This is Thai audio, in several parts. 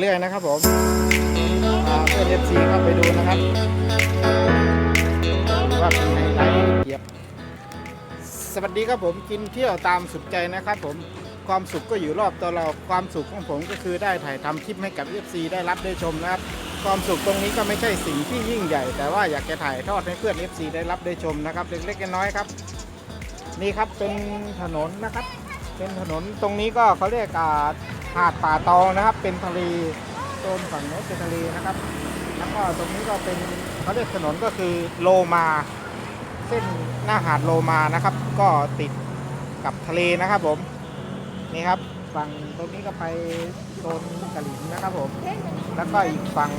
เรื่อยนะครับผมพาเพื่อนเอฟซีเข้าไปดูนะครับ ว่าเป็นไฮไลท์เหยียบ สวัสดีครับผมกินเที่ยวตามสุดใจนะครับผมความสุขก็อยู่รอบตัวเราความสุขของผมก็คือได้ถ่ายทำคลิปให้กับ FC ได้รับได้ชมนะครับ ความสุขตรงนี้ก็ไม่ใช่สิ่งที่ยิ่งใหญ่ แต่ว่าอยากจะถ่ายทอดให้เพื่อน FC ได้รับได้ชมนะครับ เล็กๆน้อยๆครับ นี่ครับเป็นถนนนะครับ เป็นถนนตรงนี้ก็เขาเรียกอ่า หาดป่าตองนะครับ เป็นทะเลโซนฝั่งโน้นเป็นทะเลนะครับ แล้วก็ตรงนี้ก็เป็นเขาเรียกถนนก็คือโลมา เส้นหน้าหาดโลมานะครับ ก็ติดกับทะเลนะครับผมนี่ครับฝั่งตรงนี้ก็ไปโซนกะหลินนะครับผม แล้วก็อีกฝั่ง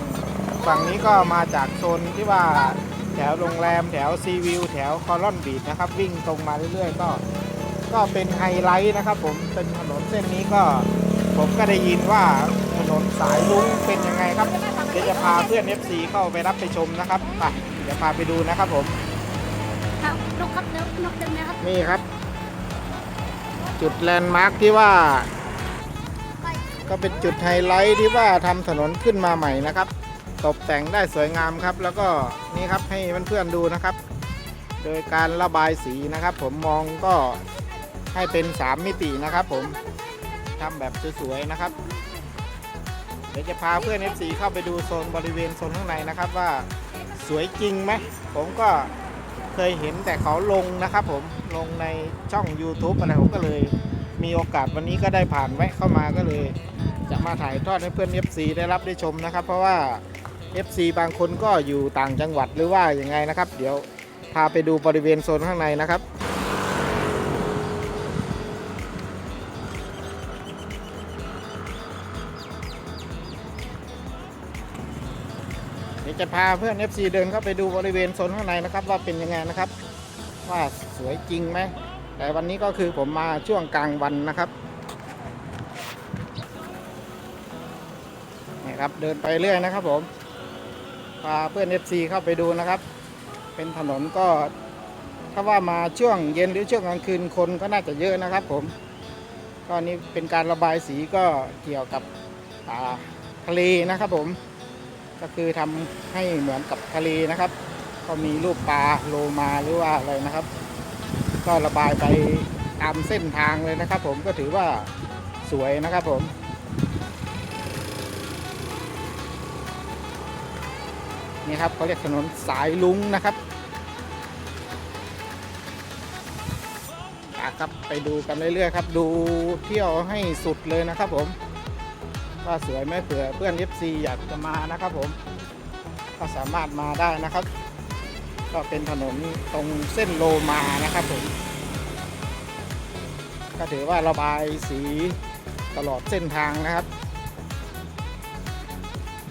ฝั่งนี้ก็มาจากโซนที่ว่าแถวโรงแรมแถวซีวิวแถวคอลอนบีชนะครับ วิ่งตรงมาเรื่อยๆ ก็ก็เป็นไฮไลท์นะครับผมเป็นถนนเส้นนี้ก็ ผมก็ได้ยินว่าถนนสายลุงเป็นยังไงครับเดี๋ยวจะพาเพื่อน FC เข้าไปรับไปชมนะครับไปเดี๋ยวพาไปดูนะครับผมครับนกครับนกนกเต็มเลยครับนี่ครับ จุดแลนด์มาร์คที่ว่าไปก็เป็นจุดไฮไลท์ที่ว่าทำถนนขึ้นมาใหม่นะครับ ตกแต่งได้สวยงามครับ แล้วก็นี่ครับให้เพื่อนๆดูนะครับ โดยการระบายสีนะครับ ผมมองก็ให้เป็น 3 มิตินะครับผม ทำแบบสวยๆนะครับ เดี๋ยวจะพาเพื่อน FC เข้าไปดูโซนบริเวณโซนข้างในนะครับว่าสวยจริงไหม ผมก็เคยเห็นแต่เขาลงนะครับผมลงในช่อง YouTube อะไรผมก็เลยมีโอกาสวันนี้ก็ได้ผ่านแวะเข้ามาก็เลย จะมาถ่ายทอดให้เพื่อน FC ได้รับได้ชมนะครับ เพราะว่า FC บางคนก็อยู่ต่างจังหวัดหรือว่าอย่างไงนะครับ เดี๋ยวพาไปดูบริเวณโซนข้างในนะครับ ดี๋ยวจะพาเพื่อน FC เดินเข้าไปดูบริเวณโซนข้างในนะครับว่าเป็นยังไงนะครับ ว่าสวยจริงไหมแต่วันนี้ก็คือผมมาช่วงกลางวันนะครับนี่ครับเดินไปเรื่อยนะครับผมพาเพื่อน FC เข้าไปดูนะครับ เป็นถนนก็ถ้าว่ามาช่วงเย็นหรือช่วงกลางคืนคนก็น่าจะเยอะนะครับผมก็นี่เป็นการระบายสีก็เกี่ยวกับทะเลนะครับผม ก็คือทำให้เหมือนกับทะเลนะครับ ก็มีรูปปลาโลมาหรือว่าอะไรนะครับ ก็ระบายไปตามเส้นทางเลยนะครับ ผมก็ถือว่าสวยนะครับผมนี่ครับเขาเรียกถนนสายลุงนะครับอะครับไปดูกันเรื่อยๆครับ ดูเที่ยวให้สุดเลยนะครับผม ว่าสวยไหมเผื่อเพื่อน FC อยากจะมานะครับผม ก็สามารถมาได้นะครับ ก็เป็นถนนตรงเส้นโลมานะครับผม ก็ถือว่าระบายสีตลอดเส้นทางนะครับ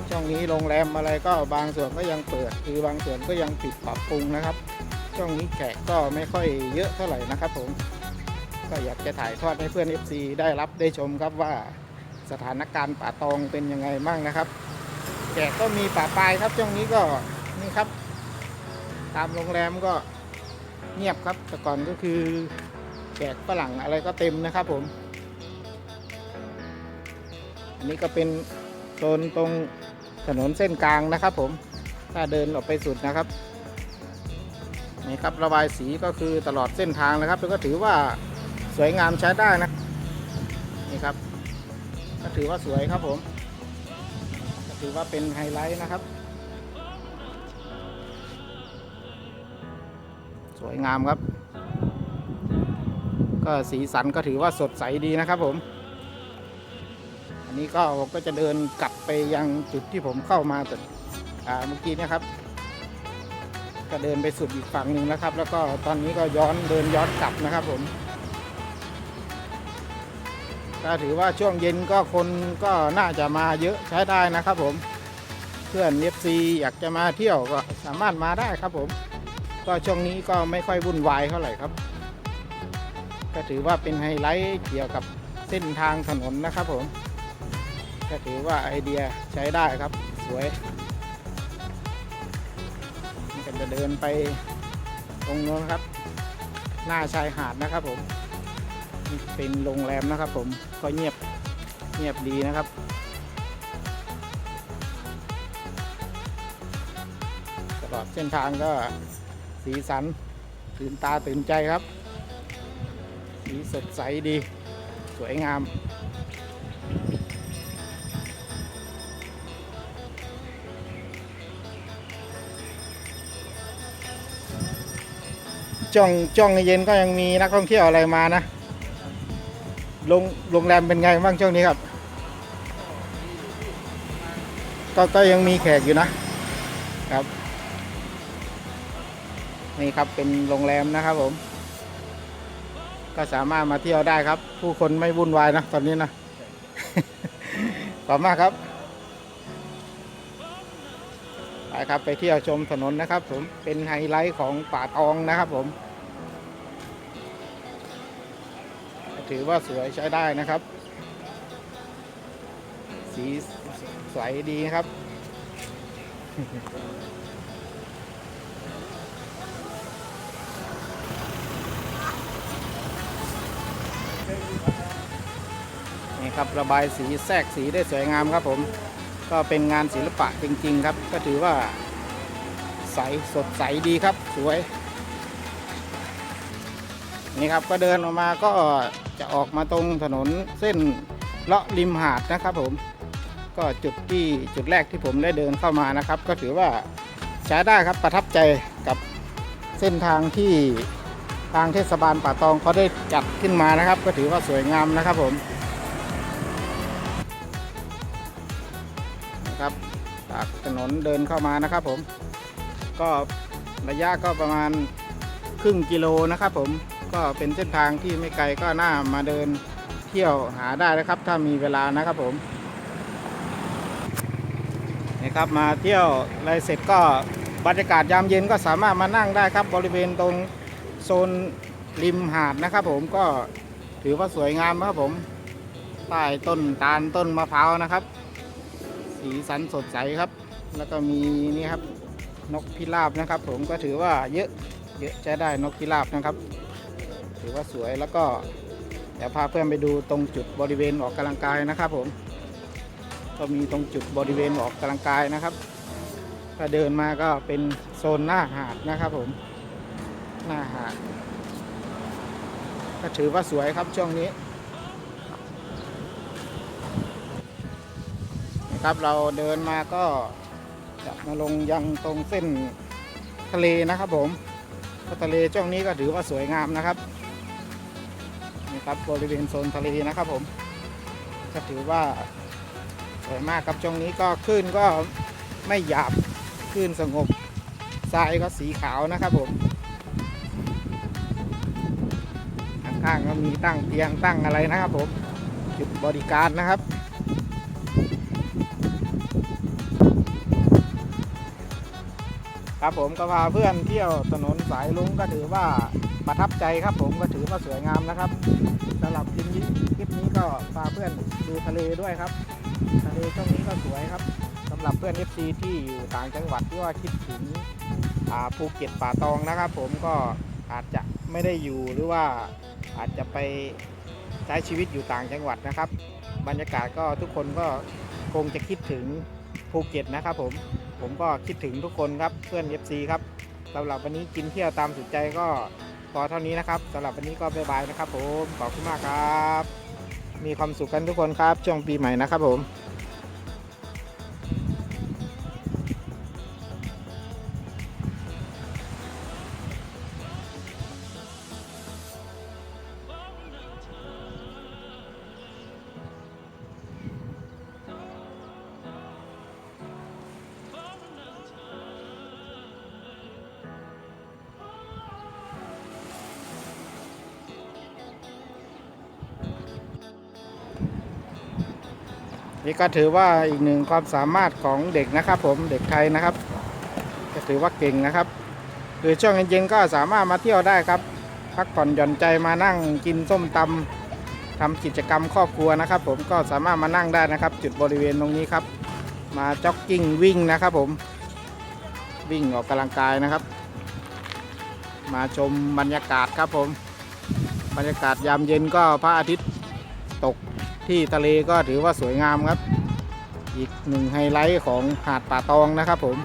ช่วงนี้โรงแรมอะไรก็บางส่วนก็ยังเปิด คือบางส่วนก็ยังปิดปรับปรุงนะครับ ช่วงนี้แขกก็ไม่ค่อยเยอะเท่าไหร่นะครับผม ก็อยากจะถ่ายทอดให้เพื่อน FC ได้รับได้ชมครับว่า สถานการณ์ป่าตองเป็นยังไงบ้างนะครับแขกก็มีป่าปลายครับช่วงนี้ก็นี่ครับ ตามโรงแรมก็เงียบครับ แต่ก่อนก็คือแขกฝรั่งอะไรก็เต็มนะครับผม อันนี้ก็เป็นโซนตรงถนนเส้นกลางนะครับผม ถ้าเดินออกไปสุดนะครับนี่ครับระบายสีก็คือตลอดเส้นทางนะครับแล้วก็ถือว่าสวยงามใช้ได้นะครับ ก็ถือว่าสวยครับผมก็ถือว่าเป็นไฮไลท์นะครับ สวยงามครับ ก็สีสันก็ถือว่าสดใสดีนะครับผม อันนี้ก็ผมก็จะเดินกลับไปยังจุดที่ผมเข้ามาแต่อ่าเมื่อกี้นะครับ ก็เดินไปสุดอีกฝั่งหนึ่งนะครับ แล้วก็ตอนนี้ก็ย้อนเดินย้อนกลับนะครับผม ก็ถือว่าช่วงเย็นก็คนก็น่าจะมาเยอะใช้ได้นะครับผม เพื่อนเอฟซีอยากจะมาเที่ยวก็สามารถมาได้ครับผม ก็ช่วงนี้ก็ไม่ค่อยวุ่นวายเท่าไหร่ครับ ก็ถือว่าเป็นไฮไลท์เกี่ยวกับเส้นทางถนนนะครับผม ก็ถือว่าไอเดียใช้ได้ครับสวยนี่ก็จะเดินไปตรงโน้นครับ หน้าชายหาดนะครับผม เป็นโรงแรมนะครับผม ก็เงียบเงียบดีนะครับ ตลอดเส้นทางก็สีสันตื่นตาตื่นใจครับ สีสดใสดี สวยงามจ่องจ่องเย็นก็ยังมีนักท่องเที่ยวอะไรมานะ โรงโรงแรมเป็นไงบ้างช่วงนี้ครับ ก็ก็ยังมีแขกอยู่นะครับนี่ครับเป็นโรงแรมนะครับผม ก็สามารถมาเที่ยวได้ครับ ผู้คนไม่วุ่นวายนะตอนนี้นะขอบมากครับไปครับไปเที่ยวชมถนนนะครับ ผมเป็นไฮไลท์ของป่าตองนะครับผม ถือว่าสวยใช้ได้นะครับ สีใสดีครับ นี่ครับระบายสีแทรกสีได้สวยงามครับผมก็เป็นงานศิลปะจริง ๆ ครับ ก็ถือว่าใสสดใสดีครับสวยนี่ครับก็เดินออกมาก็ จะออกมาตรงถนนเส้นเลาะริมหาดนะครับผมก็จุดที่จุดแรกที่ผมได้เดินเข้ามานะครับ ก็ถือว่าใช้ได้ครับประทับใจกับเส้นทางที่ทางเทศบาลป่าตองเขาได้จัดขึ้นมานะครับ ก็ถือว่าสวยงามนะครับผมนะครับจากถนนเดินเข้ามานะครับผม ก็ระยะก็ประมาณครึ่งกิโลนะครับผม ก็เป็นเส้นทางที่ไม่ไกลก็น่ามาเดินเที่ยวหาได้นะครับ ถ้ามีเวลานะครับผมนี่ครับมาเที่ยวอะไรเสร็จก็บรรยากาศยามเย็นก็สามารถมานั่งได้ครับ บริเวณตรงโซนริมหาดนะครับ ผมก็ถือว่าสวยงามนะครับผมใต้ต้นตาลต้นมะพร้าวนะครับ สีสันสดใสครับ แล้วก็มีนี่ครับนกพิราบนะครับ ผมก็ถือว่าเยอะเยอะใช้ได้นกพิราบนะครับ ถือว่าสวยแล้วก็เดี๋ยวพาเพื่อนไปดูตรงจุดบริเวณออกกำลังกายนะครับผม ก็มีตรงจุดบริเวณออกกำลังกายนะครับถ้าเดินมาก็เป็นโซนหน้าหาดนะครับผม หน้าหาดก็ถือว่าสวยครับช่วงนี้นะครับเราเดินมาก็จะมาลงยังตรงเส้นทะเลนะครับผมก็ทะเลช่วงนี้ก็ถือว่าสวยงามนะครับ ครับบริเวณโซนทะเลนะครับผมก็ถือว่าสวยมากครับช่วงนี้ก็คลื่นก็ไม่หยาบคลื่นสงบทรายก็สีขาวนะครับผมข้างๆก็มีตั้งเตียงตั้งอะไรนะครับผมจุดบริการนะครับ ครับผมก็พาเพื่อนเที่ยวถนนสายลุงก็ถือว่าประทับใจครับผมก็ถือว่าสวยงามนะครับสำหรับคลิปนี้คลิปนี้ก็พาเพื่อนดูทะเลด้วยครับ ทะเลช่วงนี้ก็สวยครับสำหรับเพื่อน FC ที่อยู่ต่างจังหวัดที่ว่าคิดถึงภูเก็ตป่าตองนะครับ ผมก็อาจจะไม่ได้อยู่หรือว่าอาจจะไปใช้ชีวิตอยู่ต่างจังหวัดนะครับ บรรยากาศก็ทุกคนก็คงจะคิดถึงภูเก็ตนะครับผม ผมก็คิดถึงทุกคนครับเพื่อน FC ครับสำหรับวันนี้กินเที่ยวตามสุดใจก็พอเท่านี้นะครับสำหรับวันนี้ก็บายบายนะครับ ผมขอบคุณมากครับ มีความสุขกันทุกคนครับช่วงปีใหม่นะครับผม นี่ก็ถือว่าอีกหนึ่งความสามารถของเด็กนะครับ ผมเด็กไทยนะครับ ก็ถือว่าเก่งนะครับคือช่วงเย็นๆก็สามารถมาเที่ยวได้ครับ พักผ่อนหย่อนใจมานั่งกินส้มตำทำกิจกรรมครอบครัวนะครับ ผมก็สามารถมานั่งได้นะครับ จุดบริเวณตรงนี้ครับ มาจ็อกกิ้งวิ่งนะครับผมวิ่งออกกำลังกายนะครับ มาชมบรรยากาศครับผม บรรยากาศยามเย็นก็พระอาทิตย์ตก ที่ทะเลก็ถือว่าสวยงามครับ อีกหนึ่งไฮไลท์ของหาดป่าตองนะครับผม